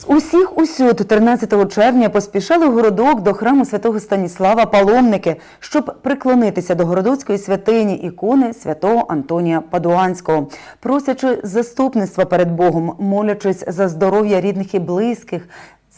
З усіх усюд 13 червня поспішали в городок до храму святого Станіслава паломники, щоб приклонитися до городоцької святині ікони святого Антонія Падуанського, просячи заступництва перед Богом, молячись за здоров'я рідних і близьких.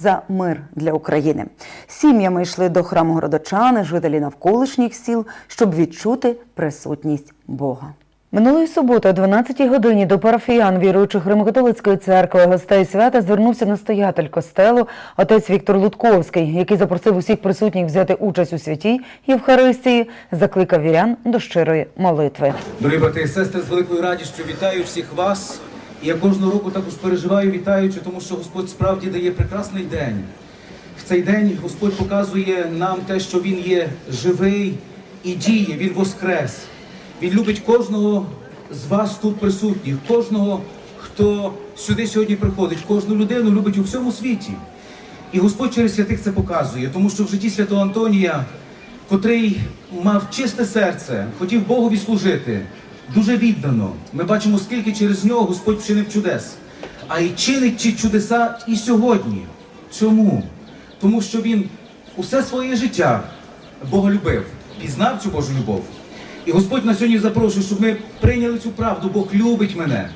За мир для України сім'ями йшли до храму городочани, жителі навколишніх сіл, щоб відчути присутність Бога. Минулої суботи, о 12-й годині, до парафіян віруючих Римокатолицької церкви гостей свята звернувся настоятель костелу, отець Віктор Лутковський, який запросив усіх присутніх взяти участь у святій Євхаристії, закликав вірян до щирої молитви. Дорогі брати і сестри, з великою радістю вітаю всіх вас. І я кожного року також переживаю, вітаючи, тому що Господь справді дає прекрасний день. В цей день Господь показує нам те, що Він є живий і діє, Він воскрес. Він любить кожного з вас тут присутніх, кожного, хто сюди сьогодні приходить, кожну людину любить у всьому світі. І Господь через святих це показує, тому що в житті святого Антонія, котрий мав чисте серце, хотів Богові служити, дуже віддано. Ми бачимо, скільки через нього Господь вчинив чудес. А й чинить ці чудеса і сьогодні. Чому? Тому що він усе своє життя Бога любив, пізнав цю Божу любов. І Господь на сьогодні запрошує, щоб ми прийняли цю правду. Бог любить мене.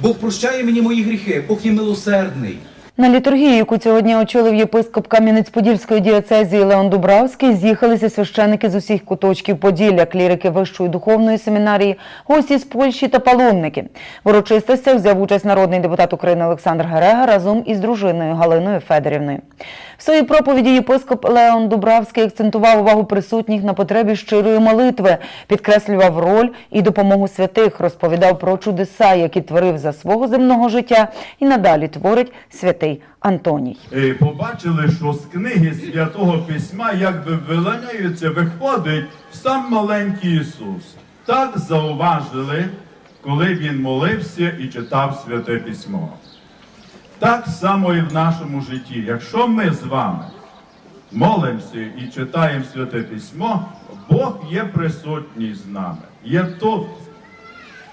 Бог прощає мені мої гріхи, Бог є милосердний. На літургію, яку цього дня очолив єпископ Кам'янець-Подільської дієцезії Леон Дубравський, з'їхалися священики з усіх куточків Поділля, клірики Вищої духовної семінарії, гості з Польщі та паломники. В урочистостях взяв участь народний депутат України Олександр Герега разом із дружиною Галиною Федорівною. В своїй проповіді єпископ Леон Дубравський акцентував увагу присутніх на потребі щирої молитви, підкреслював роль і допомогу святих, розповідав про чудеса, які творив за свого земного життя, і надалі творить святий Антоній. Е, побачили, що з книги Святого Письма якби виланяються, виходить сам маленький Ісус. Так зауважили, коли він молився і читав Святе Письмо. Так само і в нашому житті. Якщо ми з вами молимося і читаємо Святе Письмо, Бог є присутній з нами, є тут.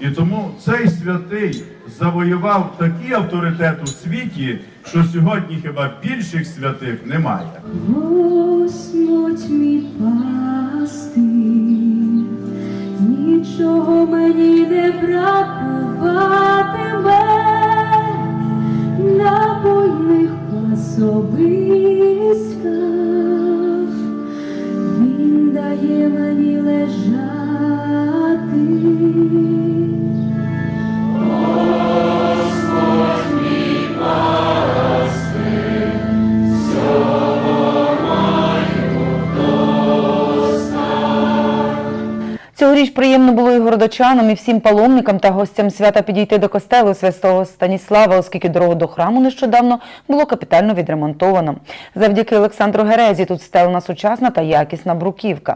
І тому цей святий завоював такий авторитет у світі, що сьогодні хіба більших святих немає. Господь мій пасти, нічого мені не бракуватиме, городочанам, і всім паломникам та гостям свята підійти до костелу святого Станіслава, оскільки дорогу до храму нещодавно було капітально відремонтовано. Завдяки Олександру Герезі тут стелена сучасна та якісна бруківка.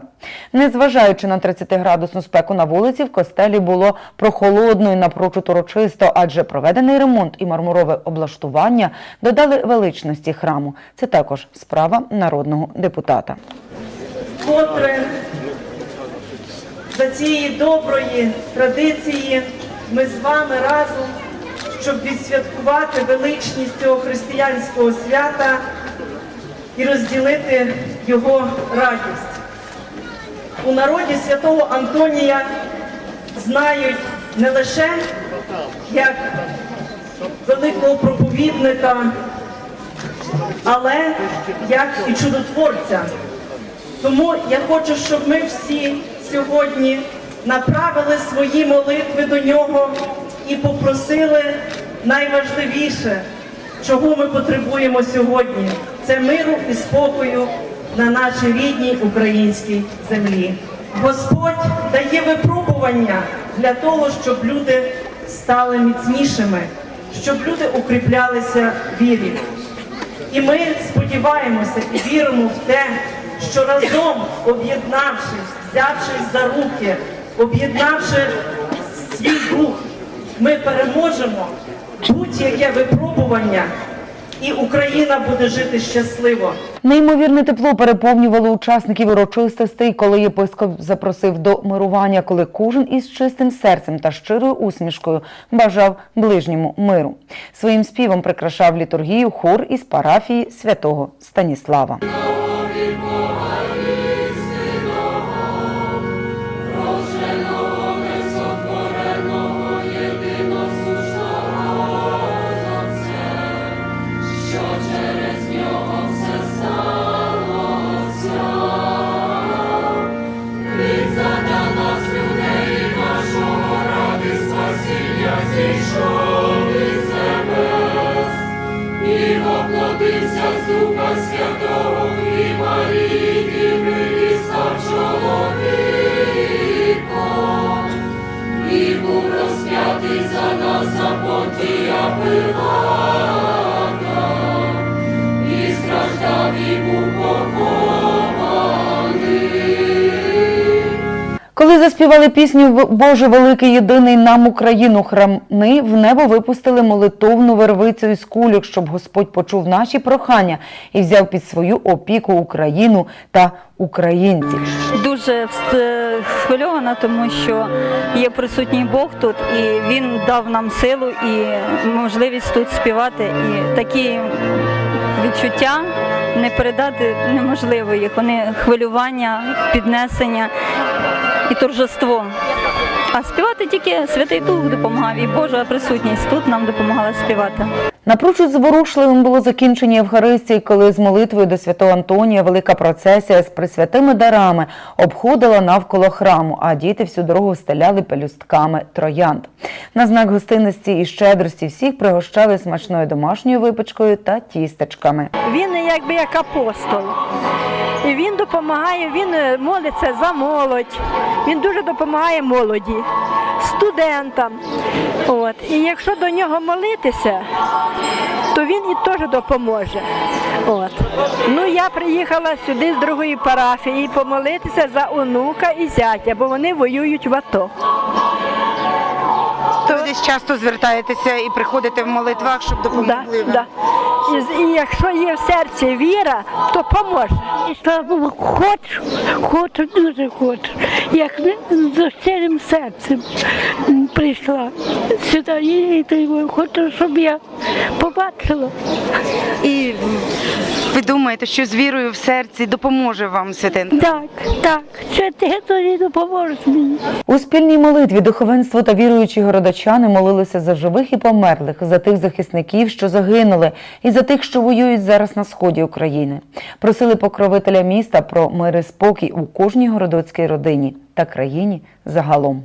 Незважаючи на 30-градусну спеку на вулиці, в костелі було прохолодно і напрочуд урочисто, адже проведений ремонт і мармурове облаштування додали величності храму. Це також справа народного депутата. Котре за цієї доброї традиції ми з вами разом, щоб відсвяткувати величність цього християнського свята і розділити його радість. У народі святого Антонія знають не лише як великого проповідника, але як і чудотворця. Тому я хочу, щоб ми всі сьогодні направили свої молитви до нього і попросили найважливіше, чого ми потребуємо сьогодні це миру і спокою на нашій рідній українській землі. Господь дає випробування для того, щоб люди стали міцнішими, щоб люди укріплялися вірі. І ми сподіваємося і віримо в те, що разом, об'єднавшись, взявшись за руки, об'єднавши свій дух, ми переможемо будь-яке випробування і Україна буде жити щасливо. Неймовірне тепло переповнювало учасників урочистостей, коли єпископ запросив до мирування, коли кожен із чистим серцем та щирою усмішкою бажав ближньому миру. Своїм співом прикрашав літургію хор із парафії святого Станіслава. зійшов із небес і воплотився з Духа Святого і Марії, і став чоловіком, і був розп'ятий за нас, за потія пила. Коли заспівали пісню «В- Боже великий єдиний нам Україну храни, в небо випустили молитовну вервицю із кульок, щоб Господь почув наші прохання і взяв під свою опіку Україну та українців. Дуже схвильована, тому що є присутній Бог тут, і він дав нам силу і можливість тут співати. І такі відчуття не передати неможливо їх. Вони хвилювання, піднесення і торжество. А співати тільки Святий Дух допомагав, і Божа присутність тут нам допомагала співати. Напрочуд зворушливим було закінчення Євхаристії, коли з молитвою до святого Антонія велика процесія з присвятими дарами обходила навколо храму, а діти всю дорогу стеляли пелюстками троянд. На знак гостинності і щедрості всіх пригощали смачною домашньою випічкою та тістечками. Він якби як апостол. І він допомагає, він е, молиться за молодь, він дуже допомагає молоді, студентам. От. І якщо до нього молитися, то він і теж допоможе. От. Ну, я приїхала сюди з другої парафії помолитися за онука і зятя, бо вони воюють в АТО. То ви десь часто звертаєтеся і приходите в молитвах, щоб допомогли вам? да. І, і якщо є в серці віра, то поможе. Богу, хочу, хочу, дуже хочу. Як з щирим серцем прийшла сюди, і, і хочу, щоб я побачила. І ви думаєте, що з вірою в серці допоможе вам святин? Так, так, що ти тоді допоможеш мені. У спільній молитві духовенство та віруючі городочани молилися за живих і померлих, за тих захисників, що загинули, і за тих, що воюють зараз на сході України. Просили покровителя міста про мир і спокій у кожній городоцькій родині та країні загалом.